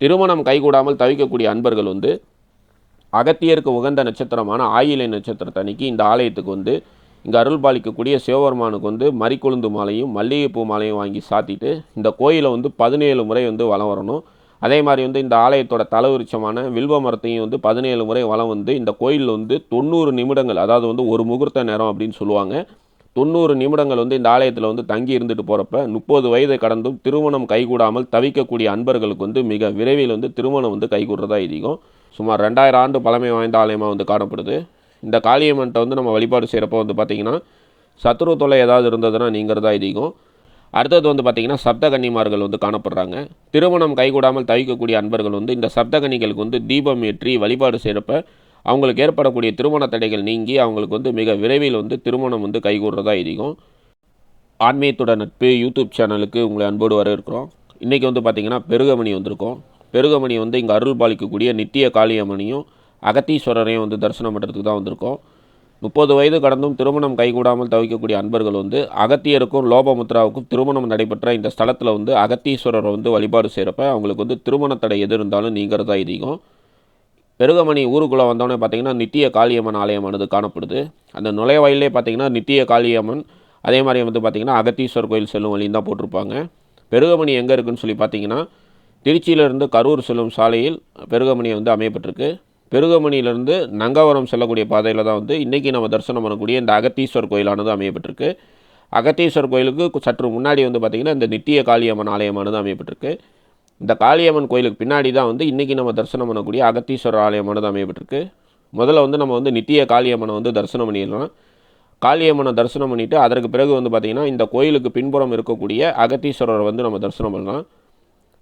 திருமணம் கைகூடாமல் தவிக்கக்கூடிய அன்பர்கள் வந்து அகத்தியருக்கு உகந்த நட்சத்திரமான ஆயிலை நட்சத்திரத்தன்னைக்கு இந்த ஆலயத்துக்கு வந்து இங்கே அருள் பாலிக்கக்கூடிய சிவபெருமானுக்கு வந்து மறிக்கொழுந்து மாலையும் மல்லிகைப்பூ மாலையும் வாங்கி சாத்திட்டு இந்த கோயிலை வந்து பதினேழு முறை வந்து வலம் வரணும். அதே மாதிரி வந்து இந்த ஆலயத்தோட தலவிருச்சமான வில்வ மரத்தையும் வந்து பதினேழு முறை வளம் வந்து இந்த கோயிலில் வந்து தொண்ணூறு நிமிடங்கள் அதாவது வந்து ஒரு முகூர்த்த நேரம் அப்படின்னு சொல்லுவாங்க. தொண்ணூறு நிமிடங்கள் வந்து இந்த ஆலயத்தில் வந்து தங்கி இருந்துட்டு போகிறப்ப முப்பது வயதை கடந்தும் திருமணம் கைகூடாமல் தவிக்கக்கூடிய அன்பர்களுக்கு வந்து மிக விரைவில் வந்து திருமணம் வந்து கைகூடுறதா ஐதீகம். சுமார் ரெண்டாயிரம் ஆண்டு பழமை வாய்ந்த ஆலயமாக வந்து காணப்படுது. இந்த காளியம்மன்ட்ட வந்து நம்ம வழிபாடு செய்கிறப்ப வந்து பார்த்திங்கன்னா சத்ரு தொலை ஏதாவது இருந்ததுன்னா நீங்கிறதா இதிகம் அடுத்தது வந்து பார்த்திங்கன்னா சப்த கன்னிமார்கள் வந்து காணப்படுறாங்க. திருமணம் கைகூடாமல் தவிக்கக்கூடிய அன்பர்கள் வந்து இந்த சப்த கன்னிகளுக்கு வந்து தீபம் ஏற்றி வழிபாடு செய்கிறப்ப அவங்களுக்கு ஏற்படக்கூடிய திருமண தடைகள் நீங்கி அவங்களுக்கு வந்து மிக விரைவில் வந்து திருமணம் வந்து கைகூடுறதா இருக்கும் ஆன்மீகத்தோட நட்பு யூடியூப் சேனலுக்கு உங்களை அன்போடு வரவேற்கிறோம். இன்றைக்கி வந்து பார்த்திங்கன்னா பெருகமணி வந்திருக்கோம். பெருகமணி வந்து இங்கே அருள் பாலிக்கக்கூடிய நித்திய காளியம்மனையும் அகத்தீஸ்வரரையும் வந்து தரிசனம் பண்ணுறதுக்கு தான் வந்திருக்கோம். முப்பது வயது கடந்தும் திருமணம் கைகூடாமல் தவிக்கக்கூடிய அன்பர்கள் வந்து அகத்தியருக்கும் லோபமுத்ராவுக்கும் திருமணம் நடைபெற்ற இந்த ஸ்தலத்தில் வந்து அகத்தீஸ்வரரை வந்து வழிபாடு செய்கிறப்ப அவங்களுக்கு வந்து திருமண தடை எது இருந்தாலும் நீங்கிறதா இருக்கும் பெருகமணி ஊருக்குள்ளே வந்தோடனே பார்த்தீங்கன்னா நித்திய காளியம்மன் ஆலயமானது காணப்படுது. அந்த நுழைவாயிலே பார்த்தீங்கன்னா நித்திய காளியம்மன் அதே மாதிரி வந்து பார்த்திங்கன்னா அகத்தீஸ்வர் கோயில் செல்லும் வழியும் தான் போட்டிருப்பாங்க. பெருகமணி எங்கே இருக்குன்னு சொல்லி பார்த்தீங்கன்னா திருச்சியிலேருந்து கரூர் செல்லும் சாலையில் பெருகமணி வந்து அமையப்பட்டிருக்கு. பெருகமணியிலேருந்து நங்கவரம் செல்லக்கூடிய பாதையில் தான் வந்து இன்றைக்கி நம்ம தரிசனம் பண்ணக்கூடிய இந்த அகத்தீஸ்வர் கோயிலானது அமையப்பட்டிருக்கு. அகத்தீஸ்வர் கோயிலுக்கு சற்று முன்னாடி வந்து பார்த்திங்கன்னா இந்த நித்திய காளியம்மன் ஆலயமானது அமையப்பட்டிருக்கு. இந்த காளியம்மன் கோயிலுக்கு பின்னாடி தான் வந்து இன்றைக்கி நம்ம தரிசனம் பண்ணக்கூடிய அகத்தீஸ்வரர் ஆலயமானது அமையப்பட்டிருக்கு. முதல்ல வந்து நம்ம வந்து நித்திய காளியம்மனை வந்து தரிசனம் பண்ணிடலாம். காளியம்மனை தரிசனம் பண்ணிவிட்டு அதற்கு பிறகு வந்து பார்த்திங்கன்னா இந்த கோயிலுக்கு பின்புறம் இருக்கக்கூடிய அகத்தீஸ்வரரை வந்து நம்ம தரிசனம் பண்ணலாம்.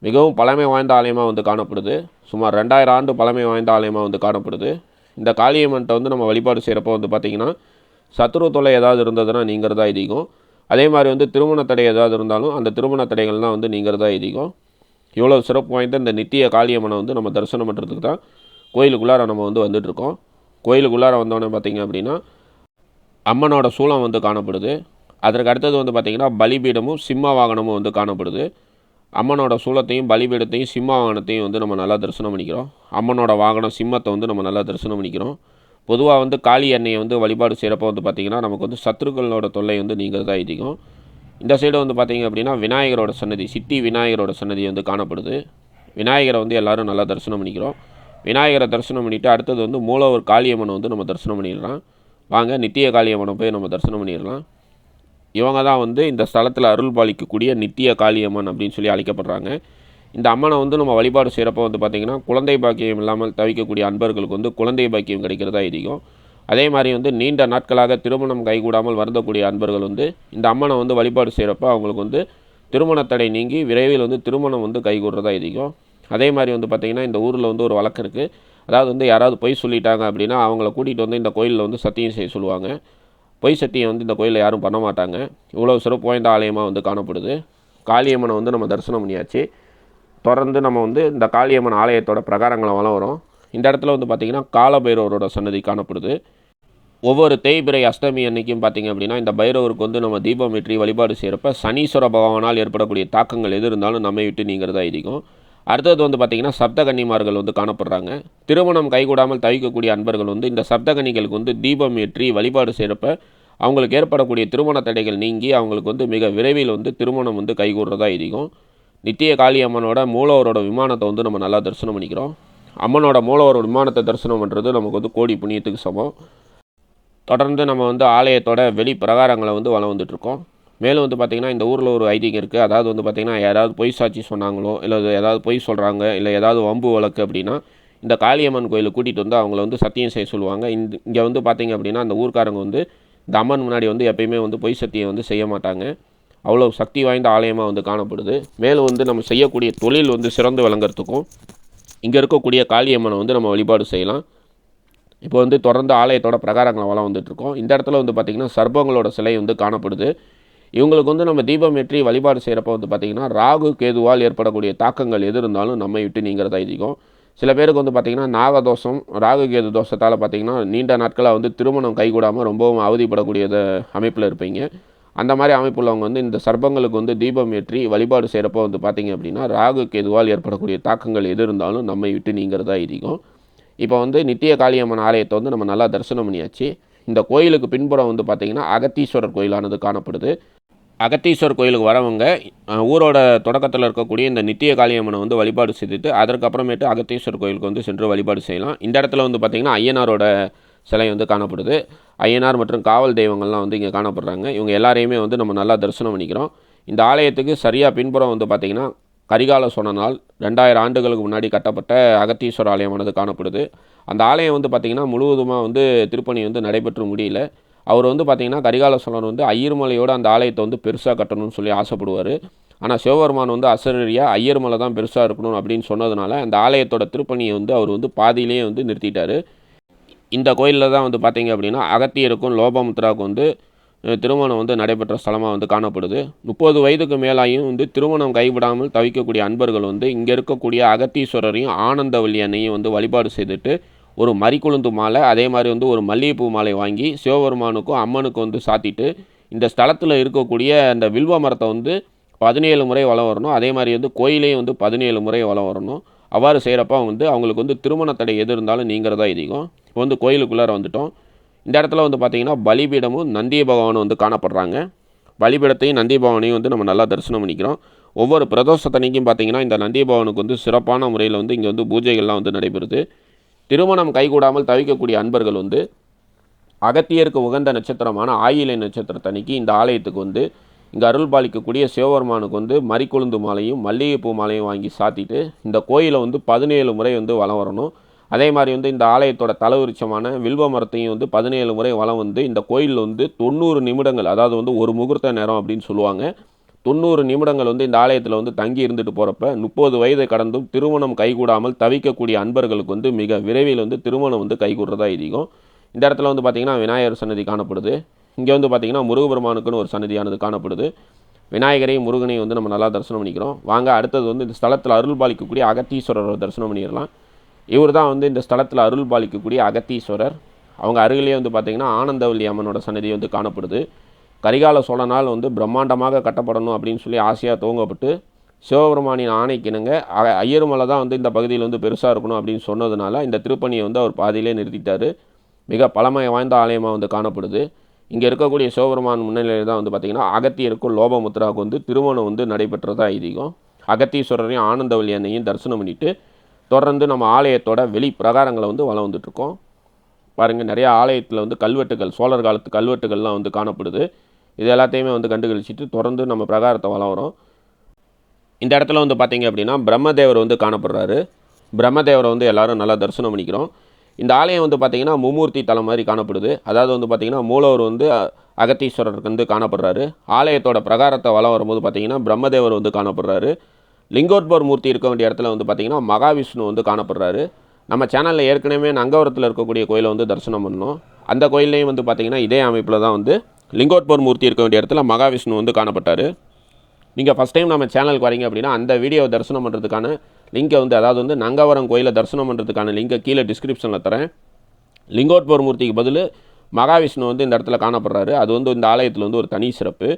மிகவும் பழமை வாய்ந்த ஆலயமாக வந்து காணப்படுது. சுமார் ரெண்டாயிரம் ஆண்டு பழமை வாய்ந்த ஆலயமாக வந்து காணப்படுது. இந்த காளியம்மன்ட்ட வந்து நம்ம வழிபாடு செய்கிறப்போ வந்து பார்த்திங்கன்னா சத்ரு தொலை ஏதாவது இருந்ததுன்னா நீங்கிறதா ஐதீகம். அதே மாதிரி வந்து திருமண தடை ஏதாவது இருந்தாலும் அந்த திருமண தடைகள்லாம் வந்து நீங்கிறதா ஐதீகம். இவ்வளோ சிறப்பு வாய்ந்த இந்த நித்திய காளியம்மனை வந்து நம்ம தரிசனம் பண்ணுறதுக்கு தான் கோயிலுக்குள்ளார நம்ம வந்து வந்துட்டுருக்கோம். கோயிலுக்குள்ளார வந்தோடனே பார்த்திங்க அப்படின்னா அம்மனோட சூளம் வந்து காணப்படுது. அதற்கு அடுத்தது வந்து பார்த்திங்கன்னா பலிபீடமும் சிம்ம வாகனமும் வந்து காணப்படுது. அம்மனோட சூளத்தையும் பலிபீடத்தையும் சிம்ம வாகனத்தையும் வந்து நம்ம நல்லா தரிசனம் பண்ணிக்கிறோம். அம்மனோட வாகனம் சிம்மத்தை வந்து நம்ம நல்லா தரிசனம் பண்ணிக்கிறோம். பொதுவாக வந்து காளி எண்ணெயை வந்து வழிபாடு செய்கிறப்போ வந்து பார்த்திங்கன்னா நமக்கு வந்து சத்துருக்களோட தொல்லை வந்து நீங்கிறதா ஐதீகம். இந்த சைடு வந்து பார்த்திங்க அப்படின்னா விநாயகரோட சன்னதி சித்தி விநாயகரோட சன்னதி வந்து காணப்படுது. விநாயகரை வந்து எல்லோரும் நல்லா தரிசனம் பண்ணிக்கிறோம். விநாயகரை தரிசனம் பண்ணிவிட்டு அடுத்தது வந்து மூலவர் காளியம்மனை வந்து நம்ம தரிசனம் பண்ணிடலாம். வாங்க நித்திய காளியம்மனை போய் நம்ம தரிசனம் பண்ணிடலாம். இவங்க தான் வந்து இந்த ஸ்தலத்தில் அருள் பாலிக்கக்கூடிய நித்திய காளியம்மன் அப்படின்னு சொல்லி அழைக்கப்படுறாங்க. இந்த அம்மனை வந்து நம்ம வழிபாடு செய்கிறப்போ வந்து பார்த்திங்கன்னா குழந்தை பாக்கியம் இல்லாமல் தவிக்கக்கூடிய அன்பர்களுக்கு வந்து குழந்தை பாக்கியம் கிடைக்கிறதா அதிகம் அதே மாதிரி வந்து நீண்ட நாட்களாக திருமணம் கைகூடாமல் வருந்தக்கூடிய அன்பர்கள் வந்து இந்த அம்மனை வந்து வழிபாடு செய்கிறப்ப அவங்களுக்கு வந்து திருமண தடை நீங்கி விரைவில் வந்து திருமணம் வந்து கைகூடுறதா அதிகம் அதே மாதிரி வந்து பார்த்திங்கன்னா இந்த ஊரில் வந்து ஒரு வழக்கு இருக்குது அதாவது வந்து யாராவது பொய் சொல்லிட்டாங்க அப்படின்னா அவங்கள கூட்டிகிட்டு வந்து இந்த கோயிலில் வந்து சத்தியம் செய்ய சொல்லுவாங்க. பொய் சத்தியம் வந்து இந்த கோயிலில் யாரும் பண்ண மாட்டாங்க. இவ்வளோ சிறப்பு வாய்ந்த ஆலயமாக வந்து காணப்படுது. காளியம்மனை வந்து நம்ம தரிசனம் பண்ணியாச்சு. தொடர்ந்து நம்ம வந்து இந்த காளியம்மன் ஆலயத்தோட பிரகாரங்களை வளம் வரும். இந்த இடத்துல வந்து பார்த்திங்கன்னா காலபைரவரோட சன்னதி காணப்படுது. ஒவ்வொரு தேய்பிரை அஷ்டமி அன்னைக்கும் பார்த்திங்க அப்படின்னா இந்த பைரவருக்கு வந்து நம்ம தீபம் வெற்றி வழிபாடு செய்கிறப்ப சனீஸ்வர பகவானால் ஏற்படக்கூடிய தாக்கங்கள் எது இருந்தாலும் நம்மை விட்டு நீங்கிறதா அதிகம் அடுத்தது வந்து பார்த்திங்கன்னா சப்த கன்னிமார்கள் வந்து காணப்படுறாங்க. திருமணம் கைகூடாமல் தவிக்கக்கூடிய அன்பர்கள் வந்து இந்த சப்த கன்னிகளுக்கு வந்து தீபம் ஏற்றி வழிபாடு செய்கிறப்ப அவங்களுக்கு ஏற்படக்கூடிய திருமண தடைகள் நீங்கி அவங்களுக்கு வந்து மிக விரைவில் வந்து திருமணம் வந்து கைகூடுறதா இருக்கும் நித்திய காளி அம்மனோட மூலவரோட விமானத்தை வந்து நம்ம நல்லா தரிசனம் பண்ணிக்கிறோம். அம்மனோட மூலவர் விமானத்தை தரிசனம் பண்ணுறது நமக்கு வந்து கோடி புண்ணியத்துக்கு சமம். தொடர்ந்து நம்ம வந்து ஆலயத்தோட வெளி பிரகாரங்களை வந்து வளம் வந்துட்டுருக்கோம். மேலும் வந்து பார்த்திங்கன்னா இந்த ஊரில் ஒரு ஐதீகம் இருக்குது அதாவது வந்து பார்த்திங்கன்னா யாராவது பொய் சாட்சி சொன்னாங்களோ இல்லை ஏதாவது பொய் சொல்கிறாங்க இல்லை ஏதாவது வம்பு வழக்கு அப்படின்னா இந்த காளியம்மன் கோயிலுக்கு கூட்டிகிட்டு வந்து அவங்கள வந்து சத்தியம் செய்ய சொல்லுவாங்க. இந்த இங்கே வந்து பார்த்திங்க அப்படின்னா அந்த ஊர்க்காரங்க வந்து இந்த அம்மன் முன்னாடி வந்து எப்பயுமே வந்து பொய் சத்தியம் வந்து செய்ய மாட்டாங்க. அவ்வளோ சக்தி வாய்ந்த ஆலயமாக வந்து காணப்படுது. மேலும் வந்து நம்ம செய்யக்கூடிய தொழில் வந்து சிறந்து விளங்குறதுக்கும் இங்கே இருக்கக்கூடிய காளியம்மனை வந்து நம்ம வழிபாடு செய்யலாம். இப்போ வந்து தொடர்ந்து ஆலயத்தோட பிரகாரங்களை வளம் வந்துட்டுருக்கோம் இந்த இடத்துல வந்து பார்த்திங்கன்னா சர்பங்களோட சிலை வந்து காணப்படுது. இவங்களுக்கு வந்து நம்ம தீபம் ஏற்றி வழிபாடு செய்கிறப்ப வந்து பார்த்திங்கன்னா ராகு கேதுவால் ஏற்படக்கூடிய தாக்கங்கள் எது இருந்தாலும் நம்மை விட்டு நீங்கிறதா அதிகம் சில பேருக்கு வந்து பார்த்திங்கன்னா நாகதோஷம் ராகு கேது தோஷத்தால் பார்த்திங்கன்னா நீண்ட நாட்களாக வந்து திருமணம் கைகூடாமல் ரொம்பவும் அவதிப்படக்கூடிய அமைப்பில் இருப்பீங்க. அந்த மாதிரி அமைப்புள்ளவங்க வந்து இந்த சர்ப்பங்களுக்கு வந்து தீபம் ஏற்றி வழிபாடு செய்கிறப்போ வந்து பார்த்திங்க அப்படின்னா ராகு கேதுவால் ஏற்படக்கூடிய தாக்கங்கள் எது இருந்தாலும் நம்மை விட்டு நீங்கிறதா இருக்கும் இப்போ வந்து நித்திய காளியம்மன் ஆலயத்தை வந்து நம்ம நல்லா தரிசனம் பண்ணியாச்சு. இந்த கோயிலுக்கு பின்புறம் வந்து பார்த்திங்கன்னா அகத்தீஸ்வரர் கோயிலானது காணப்படுது. அகத்தீஸ்வரர் கோயிலுக்கு வரவங்க ஊரோட தொடக்கத்தில் இருக்கக்கூடிய இந்த நித்திய காளியம்மனை வந்து வழிபாடு செய்துட்டு அதற்கப்புறமேட்டு அகத்தீஸ்வரர் கோயிலுக்கு வந்து சென்று வழிபாடு செய்யலாம். இந்த இடத்துல வந்து பார்த்திங்கன்னா ஐயனாரோட சிலை வந்து காணப்படுது. ஐயனார் மற்றும் காவல் தெய்வங்கள்லாம் வந்து இங்கே காணப்படுறாங்க. இவங்க எல்லாரையுமே வந்து நம்ம நல்லா தரிசனம் பண்ணிக்கிறோம். இந்த ஆலயத்துக்கு சரியாக பின்புறம் வந்து பார்த்திங்கன்னா கரிகால சோழனால் ரெண்டாயிரம் ஆண்டுகளுக்கு முன்னாடி கட்டப்பட்ட அகத்தீஸ்வர ஆலயமானது காணப்படுது. அந்த ஆலயம் வந்து பார்த்திங்கன்னா முழுவதுமாக வந்து திருப்பணி வந்து நடைபெற்று முடியல. அவர் வந்து பார்த்திங்கன்னா கரிகால சோழன் வந்து ஐயர்மலையோடு அந்த ஆலயத்தை வந்து பெருசாக கட்டணும்னு சொல்லி ஆசைப்படுவார். ஆனால் சிவபெருமான் வந்து அசரரியாக ஐயர்மலை தான் பெருசாக இருக்கணும் அப்படின்னு சொன்னதுனால அந்த ஆலயத்தோட திருப்பணியை வந்து அவர் வந்து பாதியிலேயே வந்து நிறுத்திட்டார். இந்த கோயிலில் தான் வந்து பார்த்தீங்க அப்படின்னா அகத்தியருக்கும் லோபமுத்ராவுக்கும் வந்து திருமணம் வந்து நடைபெற்ற ஸ்தலமாக வந்து காணப்படுது. முப்பது வயதுக்கு மேலாயும் வந்து திருமணம் கைவிடாமல் தவிக்கக்கூடிய அன்பர்கள் வந்து இங்கே இருக்கக்கூடிய அகத்தீஸ்வரரையும் ஆனந்தவல்லி அன்னையும் வந்து வழிபாடு செய்துட்டு ஒரு மறிக்குழுந்து மாலை அதே மாதிரி வந்து ஒரு மல்லிகைப்பூ மாலை வாங்கி சிவபெருமானுக்கும் அம்மனுக்கும் வந்து சாத்திட்டு இந்த ஸ்தலத்தில் இருக்கக்கூடிய அந்த வில்வ மரத்தை வந்து பதினேழு முறை வளம் வரணும். அதே மாதிரி வந்து கோயிலையும் வந்து பதினேழு முறை வளம் வரணும். அவ்வாறு செய்கிறப்ப வந்து அவங்களுக்கு வந்து திருமண தடை எது இருந்தாலும் நீங்கிறதா இதிகம் இப்போ வந்து கோயிலுக்குள்ளார வந்துட்டோம். இந்த இடத்துல வந்து பார்த்திங்கன்னா பலிபீடமும் நந்திய பகவானும் வந்து காணப்படுறாங்க. பலிபீடத்தையும் நந்தி பகவானையும் வந்து நம்ம நல்லா தரிசனம் பண்ணிக்கிறோம். ஒவ்வொரு பிரதோஷத்தன்னைக்கும் பார்த்தீங்கன்னா இந்த நந்திய பகவானுக்கு வந்து சிறப்பான முறையில் வந்து இங்கே வந்து பூஜைகள்லாம் வந்து நடைபெறுது. திருமணம் கைகூடாமல் தவிக்கக்கூடிய அன்பர்கள் வந்து அகத்தியருக்கு உகந்த நட்சத்திரமான ஆயிலை நட்சத்திரத்தன்னைக்கு இந்த ஆலயத்துக்கு வந்து இங்கே அருள் பாலிக்கக்கூடிய சிவபெருமானுக்கு வந்து மறிக்கொழுந்து மாலையும் மல்லிகைப்பூ மாலையும் வாங்கி சாத்திட்டு இந்த கோயிலை வந்து பதினேழு முறை வந்து வளம் வரணும். அதே மாதிரி வந்து இந்த ஆலயத்தோட தலவிருச்சமான வில்வ மரத்தையும் வந்து பதினேழு முறை வலம் வந்து இந்த கோயிலில் வந்து தொண்ணூறு நிமிடங்கள் அதாவது வந்து ஒரு முகூர்த்த நேரம் அப்படின்னு சொல்லுவாங்க. தொண்ணூறு நிமிடங்கள் வந்து இந்த ஆலயத்தில் வந்து தங்கி இருந்துட்டு போகிறப்ப முப்பது வயதை கடந்தும் திருமணம் கைகூடாமல் தவிக்கக்கூடிய அன்பர்களுக்கு வந்து மிக விரைவில் வந்து திருமணம் வந்து கைகூடுறதா அதிகம் இந்த இடத்துல வந்து பார்த்திங்கன்னா விநாயகர் சன்னதி காணப்படுது. இங்கே வந்து பார்த்திங்கன்னா முருகபெருமானுக்குன்னு ஒரு சன்னதியானது காணப்படுது. விநாயகரையும் முருகனையும் வந்து நம்ம நல்லா தரிசனம் பண்ணிக்கிறோம். வாங்க அடுத்தது வந்து இந்த ஸ்தலத்தில் அருள் பாலிக்கக்கூடிய அகத்தீஸ்வரரை தரிசனம் பண்ணிடலாம். இவர் தான் வந்து இந்த ஸ்தலத்தில் அருள் பாலிக்கக்கூடிய அகத்தீஸ்வரர். அவங்க அருகிலேயே வந்து பார்த்திங்கன்னா ஆனந்தவல்லி அம்மனோட சன்னதி வந்து காணப்படுது. கரிகால சோழனால் வந்து பிரம்மாண்டமாக கட்டப்படணும் அப்படின்னு சொல்லி ஆசையாக துவங்கப்பட்டு சிவபெருமானின் ஆணைக்கிணங்க ஐயருமலை தான் வந்து இந்த பகுதியில் வந்து பெருசாக இருக்கணும் அப்படின்னு சொன்னதுனால இந்த திருப்பணியை வந்து அவர் பாதியிலே நிறுத்திட்டார். மிக பழமை வாய்ந்த ஆலயமாக வந்து காணப்படுது. இங்கே இருக்கக்கூடிய சிவபெருமான் முன்னிலையில் தான் வந்து பார்த்திங்கன்னா அகத்தியருக்கும் லோபமுத்ராவுக்கு வந்து திருமணம் வந்து நடைபெற்றதாக ஐதீகம். அகத்தீஸ்வரரையும் ஆனந்தவள்ளி அன்னையும் தரிசனம் பண்ணிட்டு தொடர்ந்து நம்ம ஆலயத்தோட வெளி பிரகாரங்களை வந்து வளம் வந்துட்ருக்கோம் பாருங்கள் நிறைய ஆலயத்தில் வந்து கல்வெட்டுகள் சோழர் காலத்து கல்வெட்டுகள்லாம் வந்து காணப்படுது. இது எல்லாத்தையுமே வந்து கண்டுகளிச்சிட்டு தொடர்ந்து நம்ம பிரகாரத்தை வளம் வரும். இந்த இடத்துல வந்து பார்த்திங்க அப்படின்னா பிரம்மதேவர் வந்து காணப்படுறாரு. பிரம்மதேவரை வந்து எல்லாரும் நல்லா தரிசனம் பண்ணிக்கிறோம். இந்த ஆலயம் வந்து பார்த்தீங்கன்னா மும்மூர்த்தி தலம் மாதிரி காணப்படுது. அதாவது வந்து பார்த்தீங்கன்னா மூலவர் வந்து அகத்தீஸ்வரருக்கு வந்து காணப்படுறாரு. ஆலயத்தோட பிரகாரத்தை வலம் வரும்போது பார்த்தீங்கன்னா பிரம்மதேவர் வந்து காணப்படுறாரு. லிங்கோத்பவர் மூர்த்தி இருக்க வேண்டிய இடத்துல வந்து பார்த்திங்கன்னா மகாவிஷ்ணு வந்து காணப்படுறாரு. நம்ம சேனலில் ஏற்கனவே நங்கவரத்தில் இருக்கக்கூடிய கோயிலை வந்து தரிசனம் பண்ணோம். அந்த கோயிலையும் வந்து பார்த்திங்கன்னா இதே அமைப்பில் தான் வந்து லிங்கோத்பவர் மூர்த்தி இருக்க வேண்டிய இடத்துல மகாவிஷ்ணு வந்து காணப்பட்டார். நீங்கள் ஃபஸ்ட் டைம் நம்ம சேனலுக்கு வரீங்க அப்படின்னா அந்த வீடியோவை தரிசனம் பண்ணுறதுக்கான லிங்கை வந்து அதாவது வந்து நங்கவரம் கோயிலை தரிசனம் பண்ணுறதுக்கான லிங்கை கீழே டிஸ்கிரிப்ஷனில் தரேன். லிங்கோட்போர் மூர்த்திக்கு பதில் மகாவிஷ்ணு வந்து இந்த இடத்துல காணப்படுறாரு. அது வந்து இந்த ஆலயத்தில் வந்து ஒரு தனி சிறப்பு.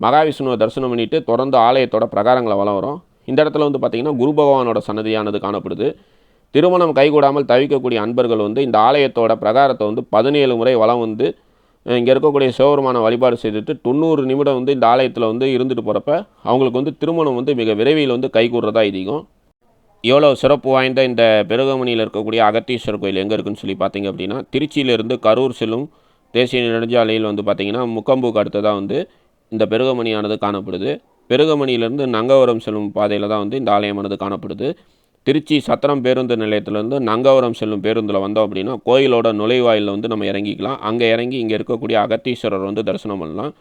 மகாவிஷ்ணுவை தரிசனம் பண்ணிட்டு தொடர்ந்து ஆலயத்தோட பிரகாரங்களை வளம் வரும். இந்த இடத்துல வந்து பார்த்திங்கன்னா குரு பகவானோட சன்னதியானது காணப்படுது. திருமணம் கைகூடாமல் தவிக்கக்கூடிய அன்பர்கள் வந்து இந்த ஆலயத்தோட பிரகாரத்தை வந்து பதினேழு முறை வளம் வந்து இங்கே இருக்கக்கூடிய சிவபெருமான வழிபாடு செய்துட்டு தொண்ணூறு நிமிடம் வந்து இந்த ஆலயத்தில் வந்து இருந்துட்டு போகிறப்ப அவங்களுக்கு வந்து திருமணம் வந்து மிக விரைவில் வந்து கைகூடுறதா அதிகம் எவ்வளோ சிறப்பு வாய்ந்த இந்த பெருகமணியில் இருக்கக்கூடிய அகத்தீஸ்வரர் கோயில் எங்கே இருக்குன்னு சொல்லி பார்த்தீங்க அப்படின்னா திருச்சியிலிருந்து கரூர் செல்லும் தேசிய நெடுஞ்சாலையில் வந்து பார்த்திங்கன்னா முக்கம்புக்கு அடுத்ததாக வந்து இந்த பெருகமணியானது காணப்படுது. பெருகமணியிலேருந்து நங்கவரம் செல்லும் பாதையில் தான் வந்து இந்த ஆலயமானது காணப்படுது. திருச்சி சத்திரம் பேருந்து நிலையத்திலேருந்து நங்கவரம் செல்லும் பேருந்தில் வந்தோம் அப்படின்னா கோயிலோட நுழைவாயிலில் வந்து நம்ம இறங்கிக்கலாம். அங்கே இறங்கி இங்கே இருக்கக்கூடிய அகத்தீஸ்வரர் வந்து தரிசனம் பண்ணலாம்.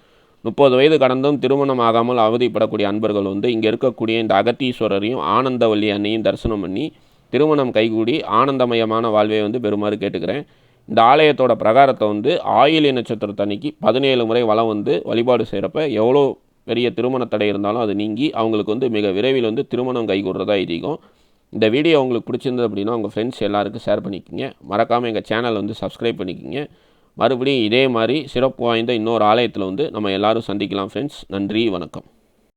முப்பது வயது கடந்தும் திருமணம் ஆகாமல் அவதிப்படக்கூடிய அன்பர்கள் வந்து இங்கே இருக்கக்கூடிய இந்த அகத்தீஸ்வரரையும் ஆனந்தவல்லி அன்னையும் தரிசனம் பண்ணி திருமணம் கைகூடி ஆனந்தமயமான வாழ்வை வந்து பெறுமாறு கேட்டுக்கிறேன். இந்த ஆலயத்தோட பிரகாரத்தை வந்து ஆயிலை நட்சத்திரத்தன்னைக்கு பதினேழு முறை வலம் வந்து வழிபாடு செய்கிறப்ப எவ்வளோ பெரிய திருமண தடை இருந்தாலும் அது நீங்கி அவங்களுக்கு வந்து மிக விரைவில் வந்து திருமணம் கைகூடுறதா இருக்கும் இந்த வீடியோ உங்களுக்கு பிடிச்சிருந்தது அப்படின்னா உங்கள் ஃப்ரெண்ட்ஸ் எல்லாருக்கும் ஷேர் பண்ணிக்கோங்க. மறக்காமல் எங்கள் சேனலை வந்து சப்ஸ்கிரைப் பண்ணிக்கோங்க. மறுபடியும் இதே மாதிரி சிறப்பு வாய்ந்த இன்னொரு ஆலயத்தில் வந்து நம்ம எல்லாரும் சந்திக்கலாம் ஃப்ரெண்ட்ஸ் நன்றி வணக்கம்.